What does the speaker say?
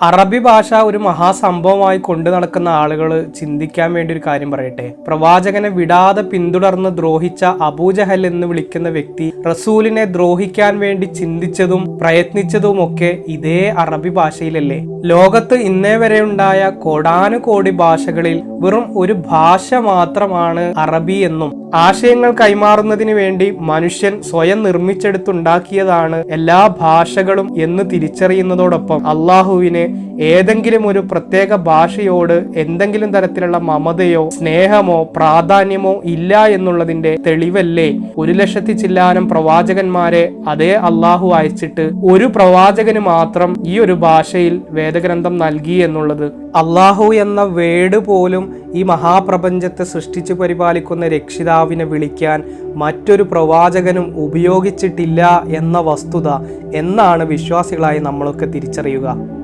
അറബി ഭാഷ ഒരു മഹാസംഭവമായി കൊണ്ടു നടക്കുന്ന ആളുകൾ ചിന്തിക്കാൻ വേണ്ടി ഒരു കാര്യം പറയട്ടെ. പ്രവാചകനെ വിടാതെ പിന്തുടർന്ന് ദ്രോഹിച്ച അബൂജഹൽ എന്ന് വിളിക്കുന്ന വ്യക്തി റസൂലിനെ ദ്രോഹിക്കാൻ വേണ്ടി ചിന്തിച്ചതും പ്രയത്നിച്ചതും ഒക്കെ ഇതേ അറബി ഭാഷയിലല്ലേ. ലോകത്ത് ഇന്നേ വരെ ഉണ്ടായ കോടാനുകോടി ഭാഷകളിൽ വെറും ഒരു ഭാഷ മാത്രമാണ് അറബി എന്നും ആശയങ്ങൾ കൈമാറുന്നതിന് വേണ്ടി മനുഷ്യൻ സ്വയം നിർമ്മിച്ചെടുത്തുണ്ടാക്കിയതാണ് എല്ലാ ഭാഷകളും എന്ന് തിരിച്ചറിയുന്നതോടൊപ്പം അള്ളാഹുവിന് ഏതെങ്കിലും ഒരു പ്രത്യേക ഭാഷയോട് എന്തെങ്കിലും തരത്തിലുള്ള മമതയോ സ്നേഹമോ പ്രാധാന്യമോ ഇല്ല എന്നുള്ളതിന്റെ തെളിവല്ലേ? ഒരു ലക്ഷത്തി ചില്ലാനം പ്രവാചകന്മാരെ അതേ അള്ളാഹു അയച്ചിട്ട് ഒരു പ്രവാചകന് മാത്രം ഈ ഒരു ഭാഷയിൽ വേദഗ്രന്ഥം നൽകി എന്നുള്ളത്. അള്ളാഹു എന്ന വേട് പോലും ഈ മഹാപ്രപഞ്ചത്തെ സൃഷ്ടിച്ചു പരിപാലിക്കുന്ന രക്ഷിതാവിനെ വിളിക്കാൻ മറ്റൊരു പ്രവാചകനും ഉപയോഗിച്ചിട്ടില്ല എന്ന വസ്തുത എന്നാണ് വിശ്വാസികളായി നമ്മളൊക്കെ തിരിച്ചറിയുക.